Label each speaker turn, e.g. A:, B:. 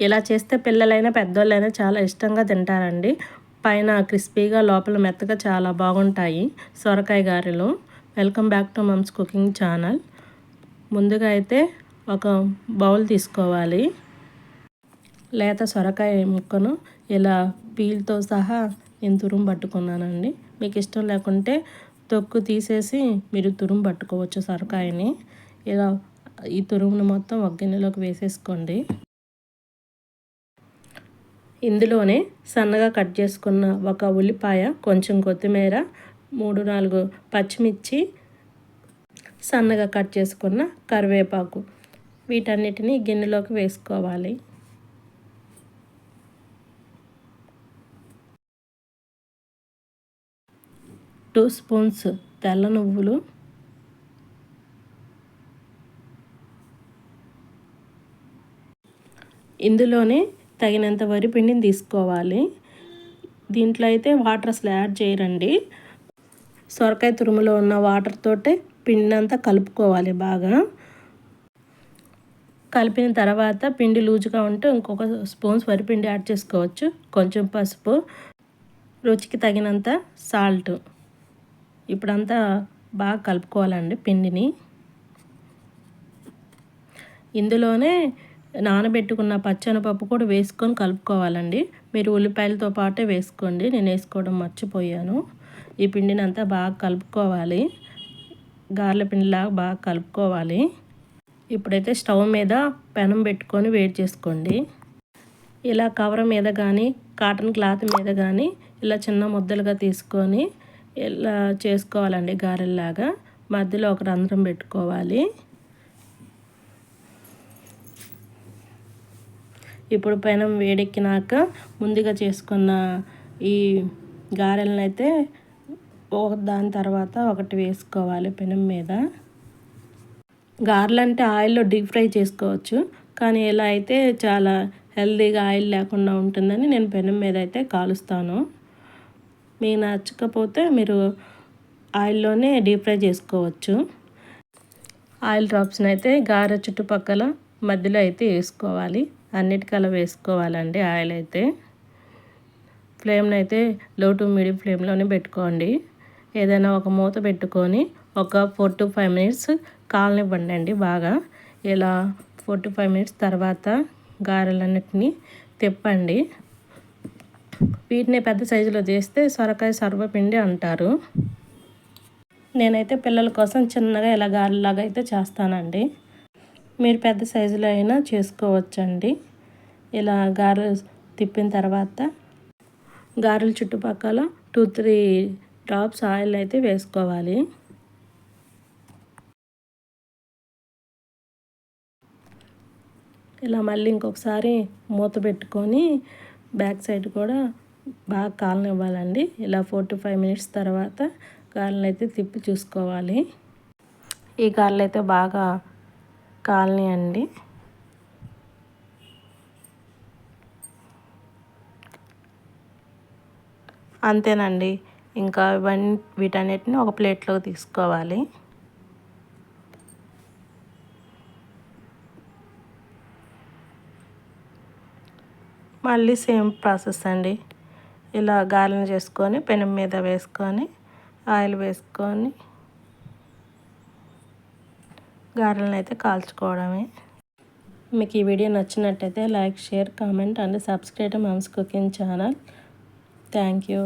A: ఇలా చేస్తే పిల్లలైనా పెద్దోళ్ళైనా చాలా ఇష్టంగా తింటారండి. పైన క్రిస్పీగా లోపల మెత్తగా చాలా బాగుంటాయి. సొరకాయ గారెలు. Welcome back to moms cooking channel. ముందుగా అయితే ఒక బౌల్ తీసుకోవాలి. లేత సొరకాయ ముక్కను ఇలా పీల్తో సహా నేను తురుము పట్టుకున్నానండి. మీకు ఇష్టం లేకుంటే తొక్కు తీసేసి మీరు తురుము పట్టుకోవచ్చు సొరకాయని. ఇలా ఈ తురుమును మొత్తం ఒక గిన్నెలోకి వేసేసుకోండి. ఇందులోనే సన్నగా కట్ చేసుకున్న ఒక ఉల్లిపాయ కొంచెం కొత్తిమీర మూడు నాలుగు పచ్చిమిర్చి సన్నగా కట్ చేసుకున్న కరివేపాకు. వీటన్నిటిని గిన్నెలోకి వేసుకోవాలి. టూ స్పూన్స్ తెల్ల నువ్వులు ఇందులోనే తగినంత వరి పిండిని తీసుకోవాలి. దీంట్లో అయితే వాటర్ అసలు యాడ్ చేయరండి. సొరకాయ తురుములో ఉన్న వాటర్ తోటే పిండి అంతా కలుపుకోవాలి బాగా. కలిపిన తర్వాత పిండి లూజుగా ఉంటే ఇంకొక స్పూన్స్ వరిపిండి యాడ్ చేసుకోవచ్చు. కొంచెం పసుపు రుచికి తగినంత సాల్ట్. ఇప్పుడంతా బాగా కలుపుకోవాలండి పిండిని. ఇందులోనే నానబెట్టుకున్న పచ్చనపప్పు కూడా వేసుకొని కలుపుకోవాలండి. మీరు ఉల్లిపాయలతో పాటే వేసుకోండి. నేను వేసుకోవడం మర్చిపోయాను. ఈ పిండిని అంతా బాగా కలుపుకోవాలి. గార్ల పిండిలాగా బాగా కలుపుకోవాలి. ఇప్పుడైతే స్టవ్ మీద పెనం పెట్టుకొని వేడి చేసుకోండి. ఇలా కవర్ మీద కానీ కాటన్ క్లాత్ మీద కానీ ఇలా చిన్న ముద్దలుగా తీసుకొని ఇలా చేసుకోవాలండి గారెల్లాగా. మధ్యలో ఒక రంధ్రం పెట్టుకోవాలి. ఇప్పుడు పైన వేడెక్కినాక ముందుగా చేసుకున్న ఈ గారెలను అయితే ఒక దాని తర్వాత ఒకటి వేసుకోవాలి పెనం మీద. గారెలు అంటే ఆయిల్లో డీప్ ఫ్రై చేసుకోవచ్చు. కానీ ఇలా అయితే చాలా హెల్తీగా ఆయిల్ లేకుండా ఉంటుందని నేను పెనం మీద అయితే కాలుస్తాను. మీకు నచ్చకపోతే మీరు ఆయిల్లోనే డీప్ ఫ్రై చేసుకోవచ్చు. ఆయిల్ డ్రాప్స్ని అయితే గారె చుట్టుపక్కల మధ్యలో అయితే వేసుకోవాలి. అన్నిటికలా వేసుకోవాలండి ఆయిల్ అయితే. ఫ్లేమ్ని అయితే లో టు మీడియం ఫ్లేమ్లోనే పెట్టుకోండి. ఏదైనా ఒక మూత పెట్టుకొని ఒక ఫోర్ టు ఫైవ్ మినిట్స్ కాలనివ్వండి అండి బాగా. ఇలా ఫోర్ టు ఫైవ్ మినిట్స్ తర్వాత గారెలన్నిటిని తిప్పండి. వీటిని పెద్ద సైజులో చేస్తే సొరకాయ సర్వపిండి అంటారు. నేనైతే పిల్లల కోసం చిన్నగా ఇలా గారెలాగా అయితే చేస్తానండి. మీరు పెద్ద సైజులో అయినా చేసుకోవచ్చండి. ఇలా గారెలు తిప్పిన తర్వాత గారెల చుట్టుపక్కల టూ త్రీ డ్రాప్స్ ఆయిల్ అయితే వేసుకోవాలి. ఇలా మళ్ళీ ఇంకొకసారి మూత పెట్టుకొని బ్యాక్ సైడ్ కూడా బాగా కాలనివ్వాలండి. ఇలా ఫోర్ టు ఫైవ్ మినిట్స్ తర్వాత గారెలు అయితే తిప్పి చూసుకోవాలి. ఈ గారెలు అయితే బాగా కాలనీ అండి. అంతేనండి. ఇంకా ఇవన్నీ వీటన్నిటిని ఒక ప్లేట్లోకి తీసుకోవాలి. మళ్ళీ సేమ్ ప్రాసెస్ అండి. ఇలా గాలిని చేసుకొని పెనం మీద వేసుకొని ఆయిల్ వేసుకొని గారెలను అయితే కాల్చుకోవడమే. మీకు ఈ వీడియో నచ్చినట్టయితే like share comment and subscribe moms cooking channel. Thank you.